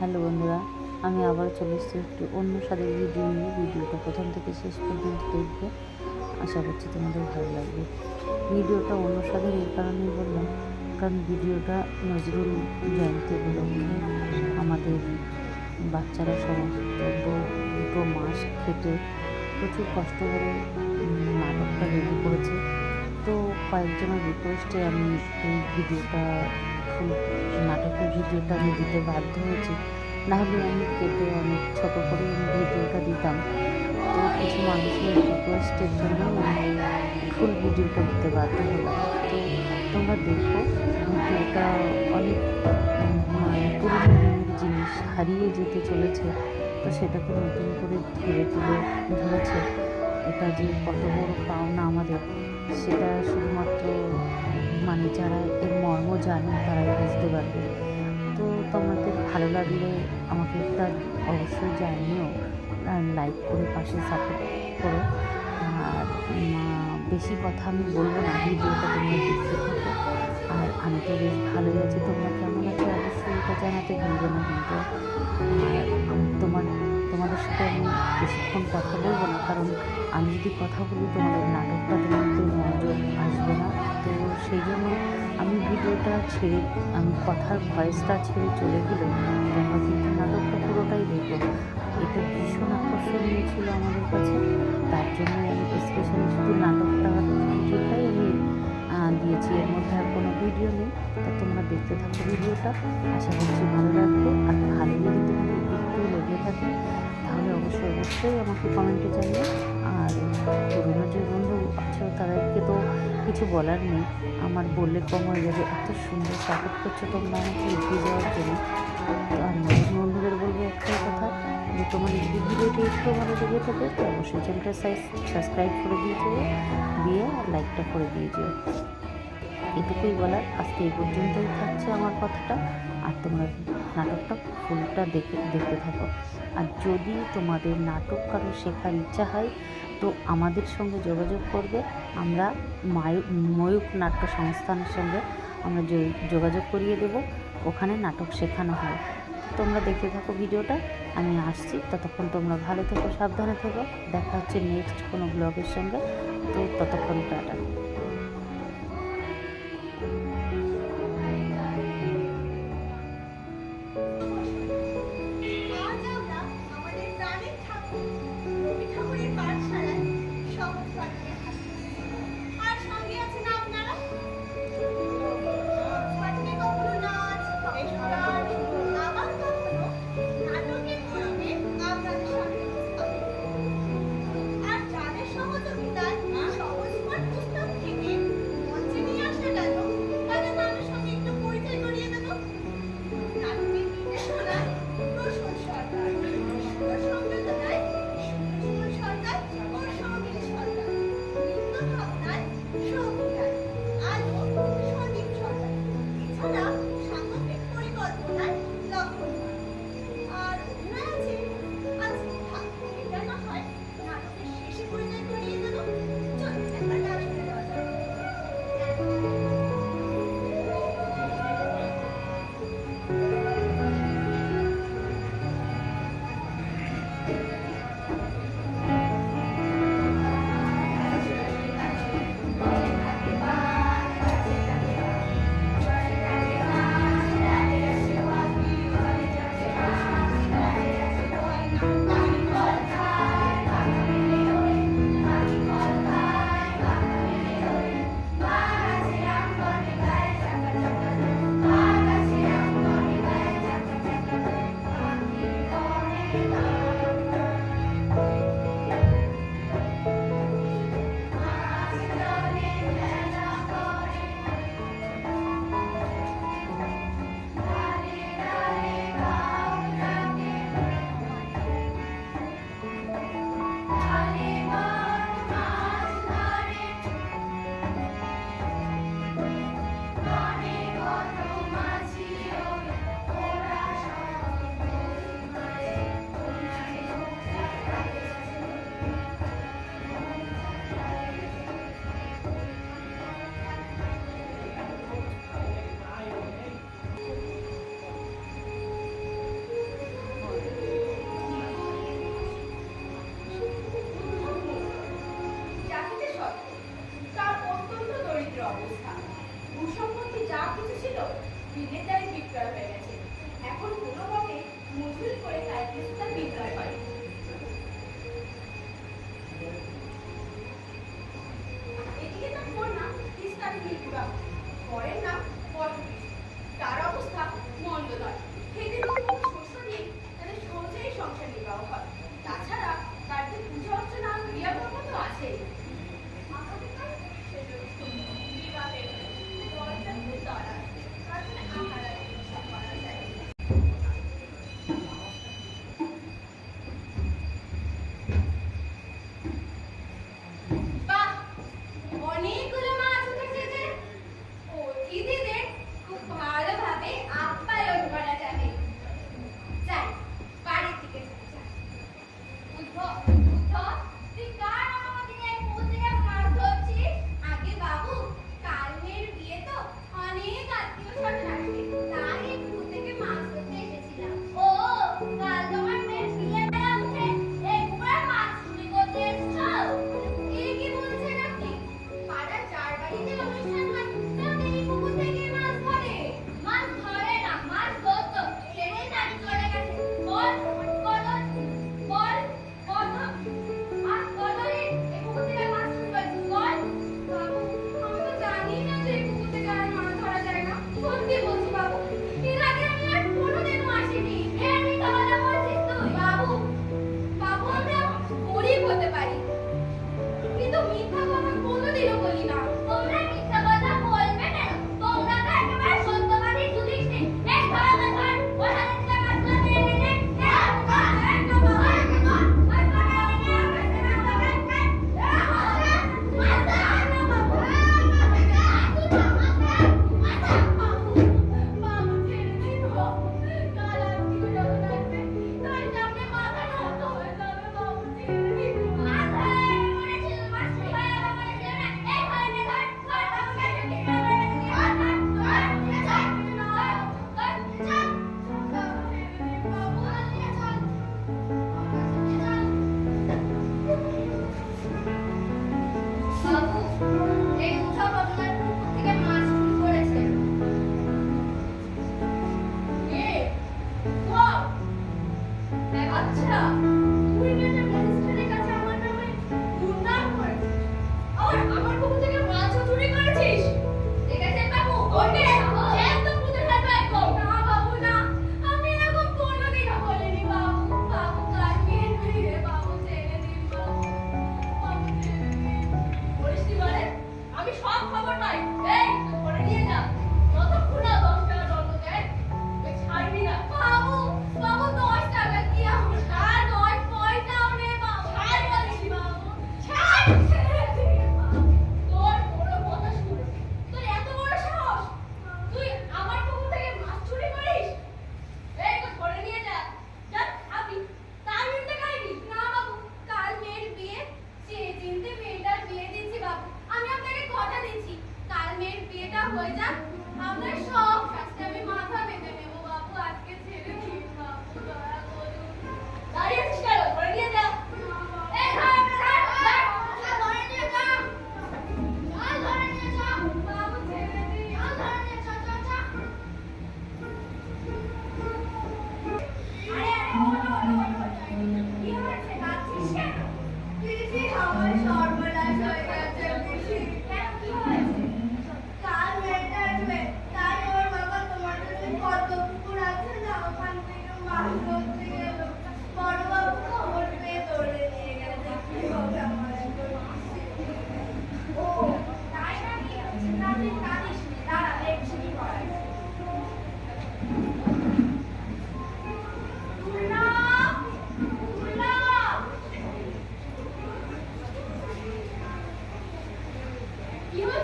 Hello বন্ধুরা, আমি আবার চলে এসেছি একটু অন্য স্বাদের ভিডিও নিয়ে। ভিডিওটা প্রথম থেকে শেষ পর্যন্ত দেখবে। আশা করছি তোমাদের ভালো লাগবে। ভিডিওটা অন্য স্বাদের এই কারণেই বললাম, কারণ ভিডিওটা নজরুল জয়ন্তী উপলক্ষে আমাদের বাচ্চারা সমস্ত দুটো মাস খেটে প্রচুর কষ্ট করে নাটকটা রেডি করেছে। তো কয়েকজনের রিকোয়েস্টে আমি এই ভিডিওটা ফুল নাটকের ভিডিওটা আমি দিতে বাধ্য হয়েছি। নাহলে আমি কেটে অনেক ছোটো করে আমি ভিডিওটা দিতাম। তো কিছু মানুষের রিকোয়েস্টের জন্য আমি ফুল ভিডিওটা দিতে বাধ্য হলাম। তো তোমরা দেখো, ভিডিওটা অনেক মানে পুরোনো দিনের জিনিস হারিয়ে যেতে চলেছে। তো সেটাকে নতুন করে ধীরে তুলে ধরেছে। এটা যে কত বড় পাওনা আমাদের, সেটা শুধুমাত্র মানে যারা এর মর্ম জানে তারাই বুঝতে পারবে। তো তোমাদের ভালো লাগলে আমাকে একটা অবশ্যই জানিও লাইক করে পাশে সাপোর্ট করো। আর বেশি কথা আমি বলব না, ভিডিওটা তোমরা দেখতে থাকো। আর আমি তো বেশ ভালোই আছি, তোমরা কেমন আছো? অবশ্যই এটা জানাতে ভুলবে না কিন্তু। তোমাদের সাথে আমি বেশিক্ষণ কথা বলব না, কারণ আমি যদি কথা বলি তোমাদের নাটকটা তোমাদের মনোযোগ আসবে না। তো সেই জন্য আমি ভিডিওটা ছেড়ে, আমি কথার ভয়েসটা ছেড়ে চলে গেলে তোমরা কিন্তু নাটকটা পুরোটাই দেখো। এটা ভীষণ আকর্ষণীয় ছিল আমাদের কাছে, তার জন্য আমি স্পেশালি শুধু নাটকটা ভিডিওটাই আমি দিয়েছি। এর মধ্যে আর কোনো ভিডিও নেই। তা তোমরা দেখতে থাকো ভিডিওটা। আশা করছি ভালো লাগবে। আর ভালো যদি তোমাদের একটু লেগে থাকে তাহলে অবশ্যই অবশ্যই আমাকে কমেন্টে জানিও। আর পুরোনো যে বন্ধু আছো তাদেরকে তো কিছু বলার নেই। আমার বললে কম হয়ে যাবে। এত সুন্দর সাপোর্ট করছ তোমরা আমাকে এগিয়ে যাওয়ার জন্য। আর নতুন বন্ধুদের বলব একটাই কথা, যে তোমার এই ভিডিওটি একটু ভালো লেগে থাকে, তো অবশ্যই চ্যানেলটা সাবস্ক্রাইব করে দিয়ে যেও, দিয়ে লাইকটা করে দিয়ে যেও। এটুকুই বলার। আজকে এই পর্যন্তই থাকছে আমার কথাটা। আর তোমরা নাটকটা ফুলটা দেখে, দেখতে থাকো। আর যদি তোমাদের নাটক কারও শেখার ইচ্ছা হয়, তো আমাদের সঙ্গে যোগাযোগ করবে। আমরা মায়ু ময়ূক নাট্য সংস্থানের সঙ্গে আমরা যোগাযোগ করিয়ে দেব। ওখানে নাটক শেখানো হয় তোমরা দেখতে থাকো ভিডিওটা। আমি আসছি। ততক্ষণ তোমরা ভালো থেকো, সাবধানে থেকো। দেখা হচ্ছে নেক্সট কোনো ব্লগের সঙ্গে। তো ততক্ষণ টাটা। Ai, meu Deus!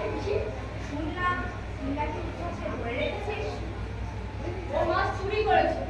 ভেবেছিস শুনলাম তুই নাকি কিছু আছে রেখেছিস? ও মাছ চুরি করেছে।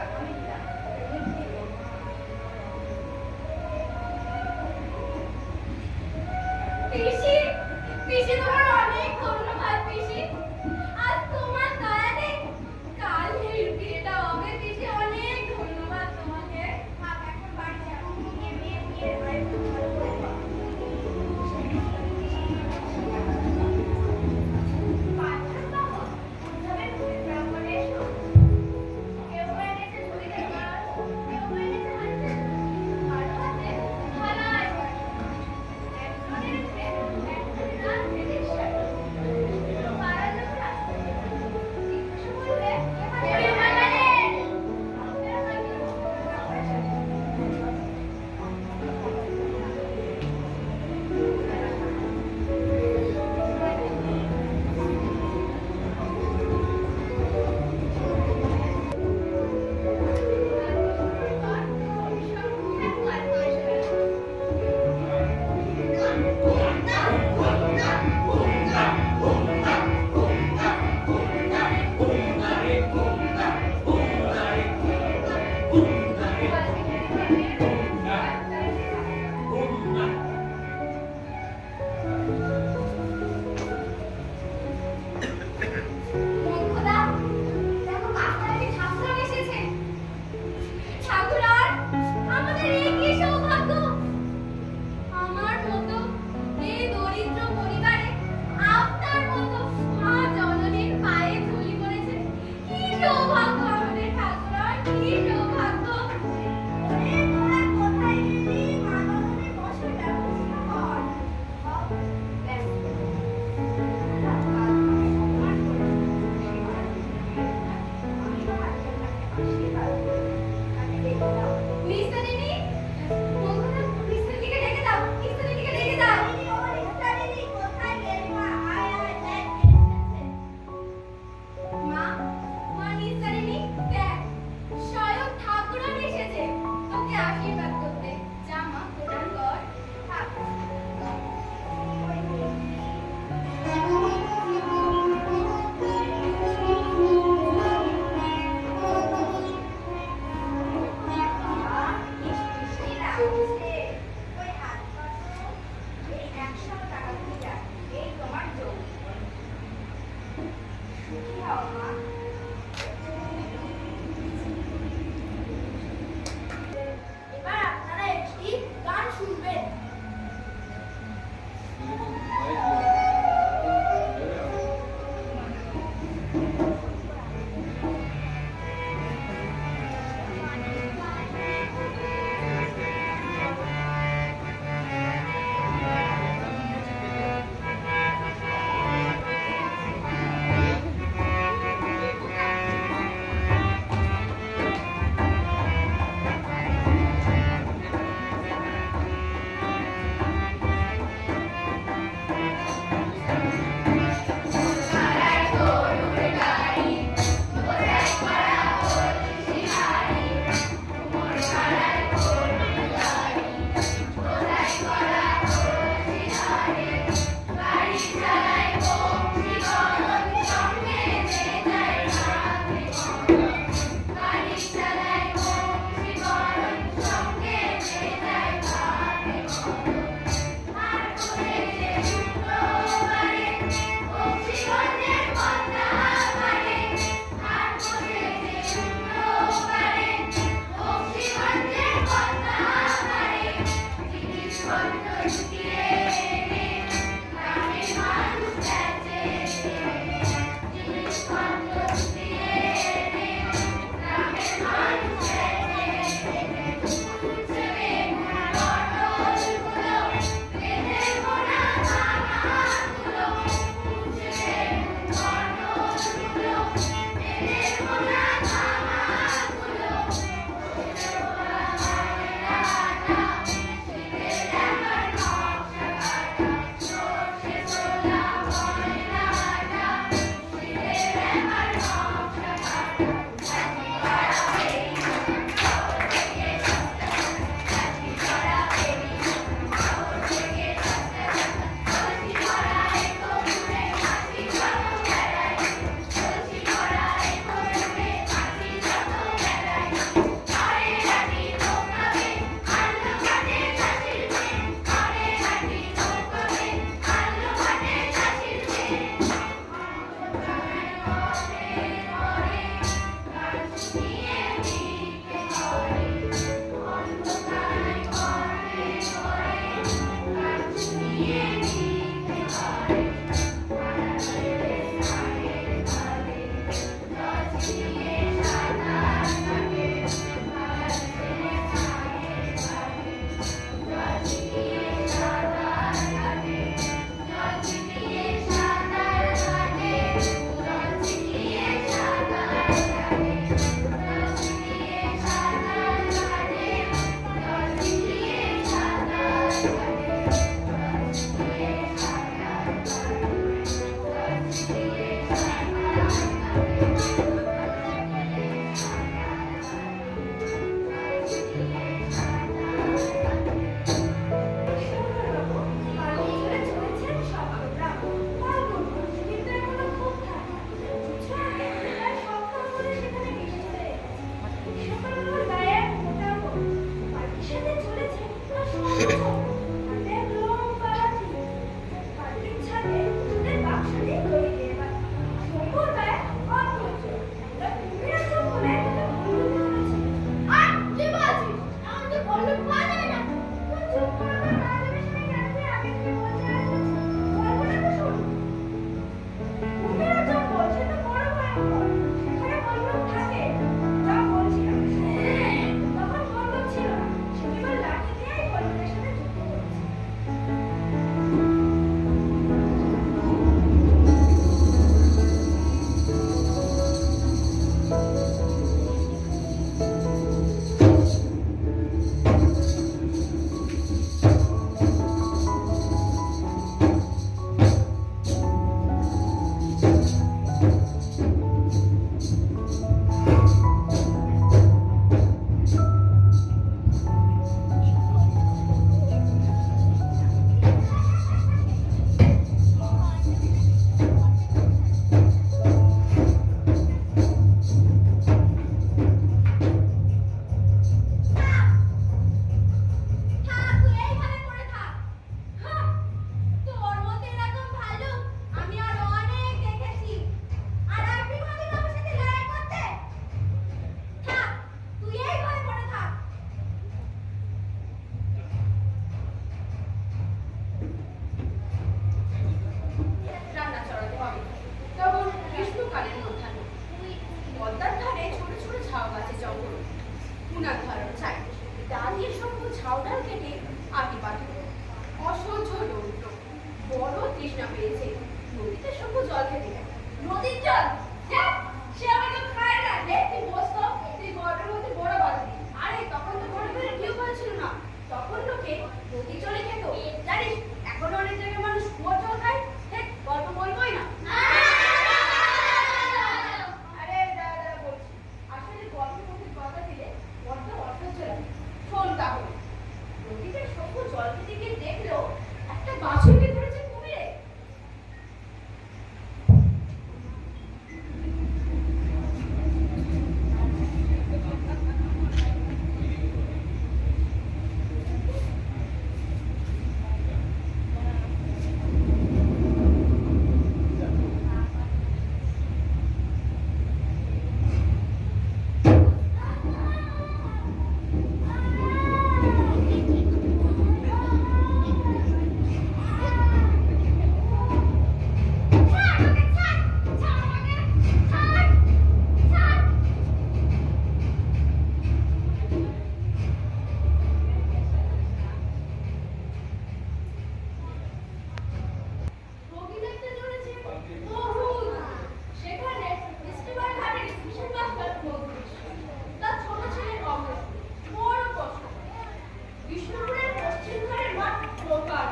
বিষ্ণুপুরের পশ্চিম ধারে মাঠ প্রকার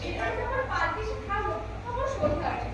সেখানে যখন পালকিসে থামো তখন সন্ধ্যা আসে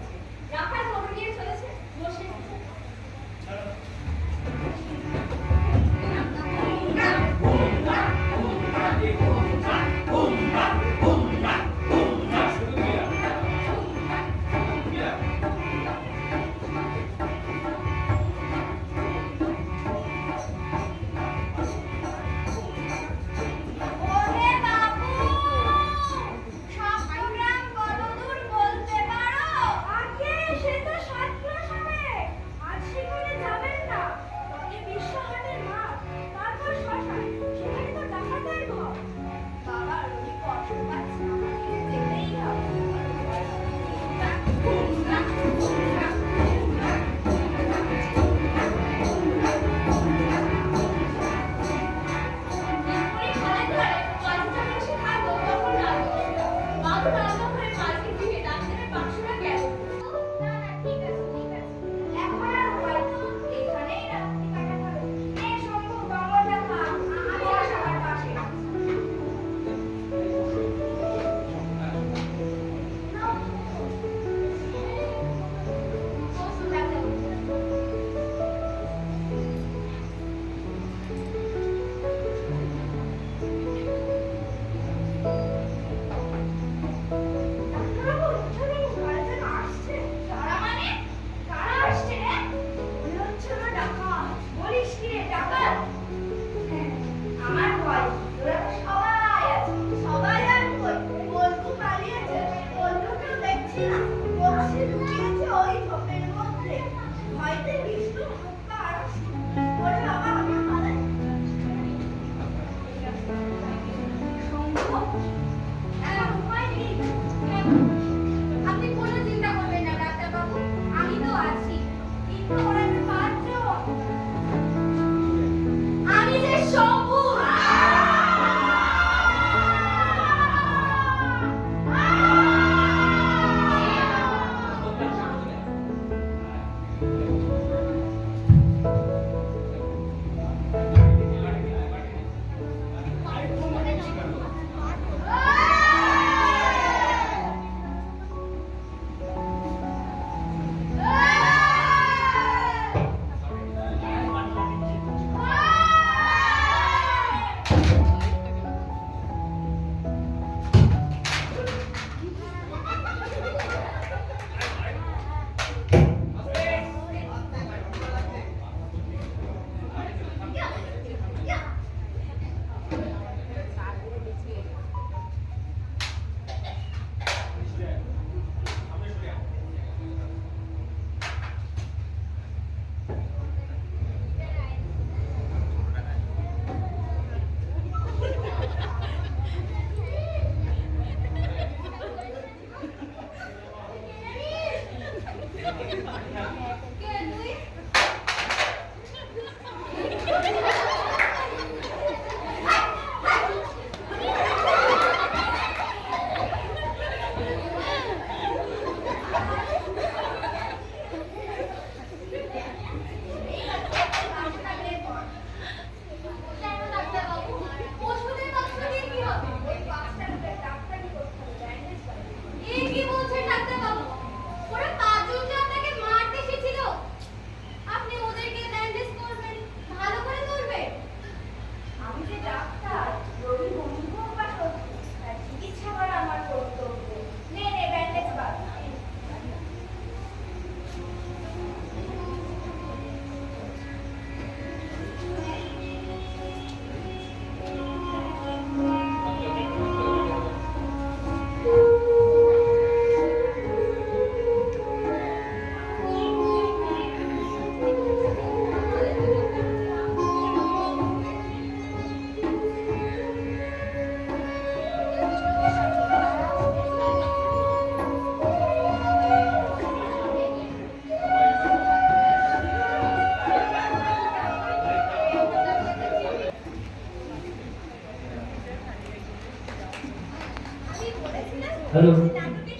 বলেছিলাম হ্যালো। নাটকের